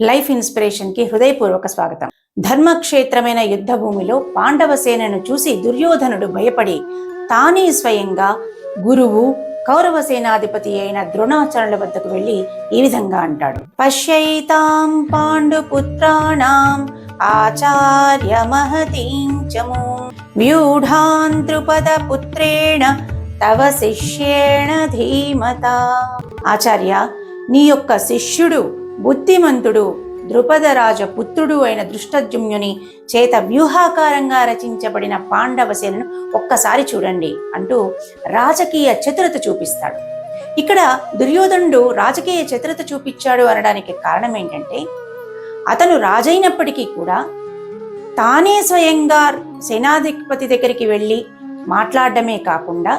Life ఇన్స్పిరేషన్కి హృదయపూర్వక స్వాగతం. ధర్మక్షేత్రమైన యుద్ధ భూమిలో పాండవ సేనను చూసి దుర్యోధనుడు భయపడి తానే స్వయంగా గురువు కౌరవ సేనాధిపతి అయిన ద్రోణాచార్యుల వద్దకు వెళ్ళి ఈ విధంగా అంటాడు. పశ్యైతాం పాండుపుత్రాణం ఆచార్య మహతీంచము చము వ్యూఢాన్ ద్రుపద పుత్రేణ తవ శిష్యేణ ధీమత. ఆచార్య నీ యొక్క శిష్యుడు బుద్ధిమంతుడు ద్రుపదరాజ పుత్రుడు అయిన దృష్టజుమ్యుని చేత వ్యూహాకారంగా రచించబడిన పాండవ సేనను ఒక్కసారి చూడండి అంటూ రాజకీయ చతురత చూపిస్తాడు. ఇక్కడ దుర్యోధనుడు రాజకీయ చతురత చూపించాడు అనడానికి కారణం ఏంటంటే అతను రాజైనప్పటికీ కూడా తానే స్వయంగా సేనాధిపతి దగ్గరికి వెళ్ళి మాట్లాడడమే కాకుండా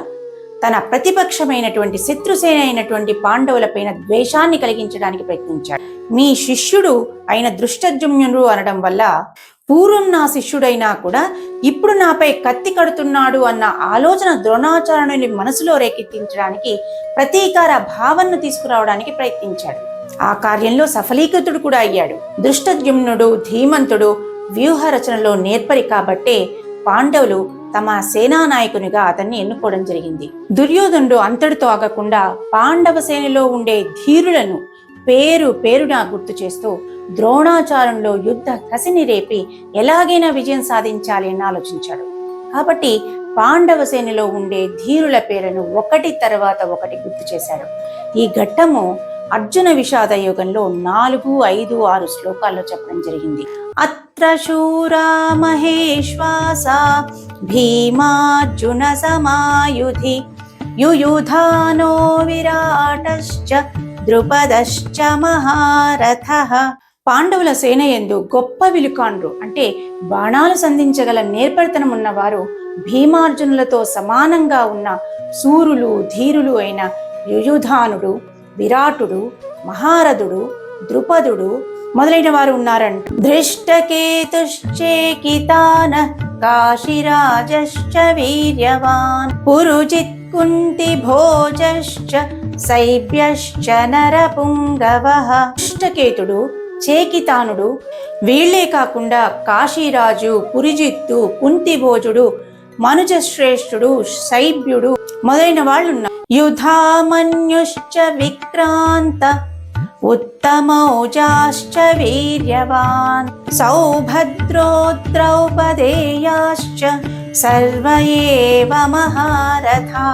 తన ప్రతిపక్షమైనటువంటి శత్రుసేన అయినటువంటి పాండవులపైన ద్వేషాన్ని కలిగించడానికి ప్రయత్నించాడు. మీ శిష్యుడు అయిన దృష్టజుమ్యుడు అనడం వల్ల పూర్వం నా శిష్యుడైనా కూడా ఇప్పుడు నాపై కత్తి కడుతున్నాడు అన్న ఆలోచన ద్రోణాచార్యుని మనసులో రేకెత్తించడానికి ప్రతీకార భావనను తీసుకురావడానికి ప్రయత్నించాడు. ఆ కార్యంలో సఫలీకృతుడు కూడా అయ్యాడు. దృష్టజుమ్నుడు ధీమంతుడు వ్యూహ రచనలో నేర్పరి కాబట్టే పాండవులు తమ సేనా నాయకునిగా అతన్ని ఎన్నుకోవడం జరిగింది. దుర్యోధనుడు అంతటితో ఆగకుండా పాండవ సేనలో ఉండే ధీరులను పేరు పేరున గుర్తు చేస్తూ ద్రోణాచారంలో యుద్ధ కసిని రేపి ఎలాగైనా విజయం సాధించాలి అని ఆలోచించాడు. కాబట్టి పాండవ సేనలో ఉండే ధీరుల పేరును ఒకటి తర్వాత ఒకటి గుర్తు చేశాడు. ఈ ఘట్టము అర్జున విషాద యుగంలో నాలుగు ఐదు ఆరు శ్లోకాల్లో చెప్పడం జరిగింది. అత్ర శూరా మహేశ్వాస భీమార్జున సమాయుధి యుయుధానో విరాటశ్చ ద్రుపదశ్చ మహారథ. పాండవుల సేన ఎందు గొప్ప విలుకాండ్రు. అంటే బాణాలు సంధించగల నేర్పరితనం ఉన్నవారు భీమార్జునులతో సమానంగా ఉన్న సూరులు ధీరులు అయిన యుయుధానుడు విరాటుడు మహారథుడు ద్రుపదుడు మొదలైన వారు ఉన్నారంట. దృష్టకేతుశ్చేకితాన కాశీరాజశ్చ వీర్యవాన్ పురుజిత్ కుంతి భోజశ్చ శైబ్యశ్చ నరపుంగవ దృష్టకేతుడు చేకితానుడు వీళ్ళే కాకుండా కాశీరాజు పురిజిత్తు కుంతిభోజుడు మనుజశ్రేష్ఠుడు శైబ్యుడు మొదలైన వాళ్ళున్నారు. యుధామన్యుశ్చ విక్రాంత ఉత్తమౌజాశ్చ వీర్యవాన్ సౌభద్రో ద్రౌపదేయాశ్చ సర్వ ఏవ మహారథా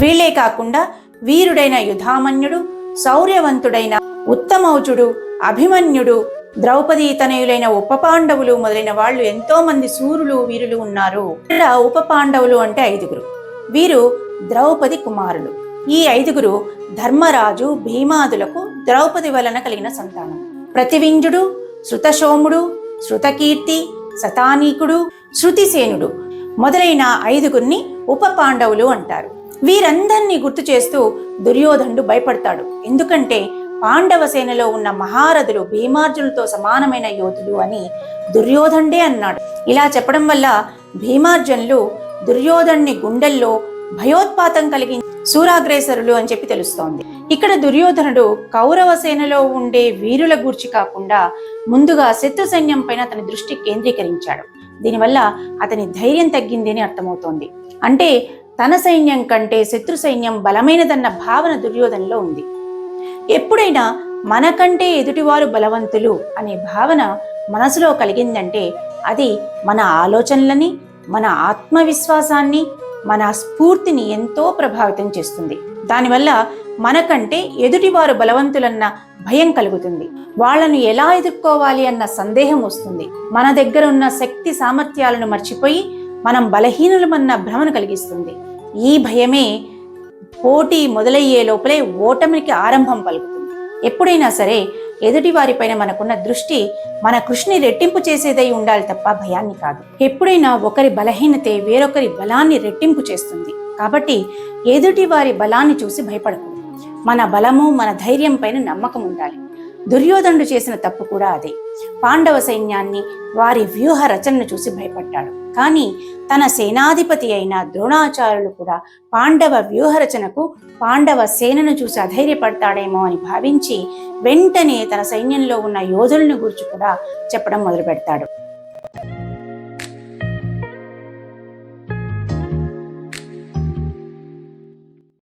వీళ్ళే కాకుండా వీరుడైన యుధామన్యుడు శౌర్యవంతుడైన ఉత్తమౌజుడు అభిమన్యుడు ద్రౌపది తనయులైన ఉప పాండవులు మొదలైన వాళ్ళు ఎంతో మంది సూరులు వీరులు ఉన్నారు. ఇక్కడ ఉప పాండవులు అంటే ఐదుగురు. వీరు ద్రౌపది కుమారులు. ఈ ఐదుగురు ధర్మరాజు భీమాదులకు ద్రౌపది వలన కలిగిన సంతానం. ప్రతివింజుడు శృతశోముడు శృతకీర్తి శతానీకుడు శృతిసేనుడు మొదలైన ఐదుగురిని ఉప పాండవులు అంటారు. వీరందరినీ గుర్తు చేస్తూ దుర్యోధనుడు భయపడతాడు. ఎందుకంటే పాండవ సేనలో ఉన్న మహారథులు భీమార్జునులతో సమానమైన యోధులు అని దుర్యోధనుడే అన్నాడు. ఇలా చెప్పడం వల్ల భీమార్జునులు దుర్యోధన్ని గుండెల్లో భయోత్పాతం కలిగి సూరాగ్రేసరులు అని చెప్పి తెలుస్తోంది. ఇక్కడ దుర్యోధనుడు కౌరవ సేనలో ఉండే వీరుల గూర్చి కాకుండా ముందుగా శత్రు సైన్యం పైన అతని దృష్టి కేంద్రీకరించాడు. దీనివల్ల అతని ధైర్యం తగ్గింది అని అర్థమవుతోంది. అంటే తన సైన్యం కంటే శత్రు సైన్యం బలమైనదన్న భావన దుర్యోధనలో ఉంది. ఎప్పుడైనా మనకంటే ఎదుటివారు బలవంతులు అనే భావన మనసులో కలిగిందంటే అది మన ఆలోచనలని మన ఆత్మవిశ్వాసాన్ని మన స్ఫూర్తిని ఎంతో ప్రభావితం చేస్తుంది. దానివల్ల మనకంటే ఎదుటివారు బలవంతులన్న భయం కలుగుతుంది. వాళ్ళను ఎలా ఎదుర్కోవాలి అన్న సందేహం వస్తుంది. మన దగ్గర ఉన్న శక్తి సామర్థ్యాలను మర్చిపోయి మనం బలహీనులమన్న భ్రమను కలిగిస్తుంది. ఈ భయమే పోటీ మొదలయ్యే లోపలే ఓటమికి ఆరంభం పలుకుతుంది. ఎప్పుడైనా సరే ఎదుటి వారిపైన మనకున్న దృష్టి మన కృషిని రెట్టింపు చేసేదై ఉండాలి తప్ప భయాన్ని కాదు. ఎప్పుడైనా ఒకరి బలహీనతే వేరొకరి బలాన్ని రెట్టింపు చేస్తుంది. కాబట్టి ఎదుటి వారి బలాన్ని చూసి భయపడకూడదు మన బలము మన ధైర్యం పైన నమ్మకం ఉండాలి. దుర్యోధనుడు చేసిన తప్పు కూడా అదే. పాండవ సైన్యాన్ని వారి వ్యూహ రచనను చూసి భయపడ్డాడు. కానీ తన సేనాధిపతి అయిన ద్రోణాచార్యులు కూడా పాండవ వ్యూహరచనకు పాండవ సేనను చూసి అధైర్యపడతాడేమో అని భావించి వెంటనే తన సైన్యంలో ఉన్న యోధులను గురించి కూడా చెప్పడం మొదలు పెడతాడు